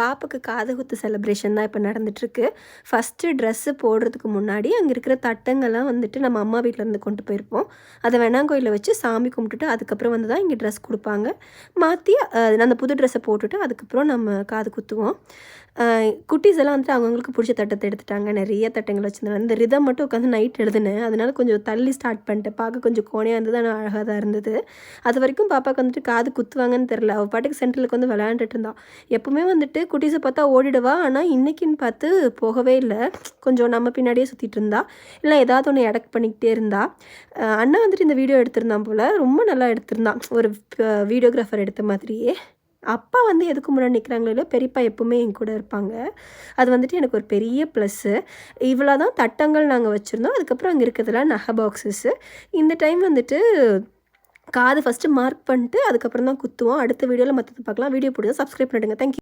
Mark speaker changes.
Speaker 1: பாப்புக்கு காது குத்து செலிப்ரேஷன் தான் இப்போ நடந்துட்டுருக்கு. ஃபஸ்ட்டு ட்ரெஸ்ஸு போடுறதுக்கு முன்னாடி அங்கே இருக்கிற தட்டங்கள்லாம் வந்துட்டு நம்ம அம்மா வீட்டிலேருந்து கொண்டு போயிருப்போம். அதை வேணாங்கோயிலில் வச்சு சாமி கும்பிட்டுட்டு அதுக்கப்புறம் வந்து தான் இங்கே ட்ரெஸ் கொடுப்பாங்க. மாற்றி அந்த புது ட்ரெஸ்ஸை போட்டுட்டு அதுக்கப்புறம் நம்ம காது குத்துவோம். குட்டீஸ் எல்லாம் வந்துட்டு அவங்களுக்கு பிடிச்ச தட்டத்தை எடுத்துட்டாங்க. நிறைய தட்டங்கள் வச்சுருந்தாங்க. இந்த ரிதம் மட்டும் உட்காந்து நைட் எழுதுனேன். அதனால கொஞ்சம் தள்ளி ஸ்டார்ட் பண்ணிட்டேன். பார்க்க கொஞ்சம் கோணையாக இருந்தது. ஆனால் அழகாக தான் இருந்தது. அது வரைக்கும் பாப்பாவுக்கு வந்துட்டு காது குத்துவாங்கன்னு தெரில அவள் பாட்டுக்கு சென்டருக்கு வந்து விளையாண்டுட்டு இருந்தான் எப்போவுமே வந்துட்டு குட்டீஸை பார்த்தா ஓடிடுவா. ஆனால் இன்னைக்குன்னு பார்த்து போகவே இல்லை. கொஞ்சம் நம்ம பின்னாடியே சுற்றிட்டு இருந்தா. இல்லை ஏதாவது ஒன்று எடக் பண்ணிக்கிட்டே இருந்தா. அண்ணா வந்துட்டு இந்த வீடியோ எடுத்திருந்தான் போல். ரொம்ப நல்லா எடுத்திருந்தான். ஒரு வீடியோகிராஃபர் எடுத்த மாதிரியே. அப்பா வந்து எதுக்கு முன்னாடி நிற்கிறாங்களோ இல்லை பெரியப்பா எப்பவுமே என் கூட இருப்பாங்க. அது வந்துட்டு எனக்கு ஒரு பெரிய ப்ளஸ்ஸு இவ்வளோ தான் தட்டங்கள் நாங்கள் வச்சுருந்தோம். அதுக்கப்புறம் அங்கே இருக்கிறதுலாம் நகை பாக்ஸஸ்ஸு இந்த டைம் வந்துட்டு காது ஃபஸ்ட்டு மார்க் பண்ணிட்டு அதுக்கப்புறம் தான் குத்துவோம். அடுத்த வீடியோவில் மற்றது பார்க்கலாம். வீடியோ பிடிச்சா சப்ஸ்கிரைப் பண்ணிடுங்க. தேங்க்யூ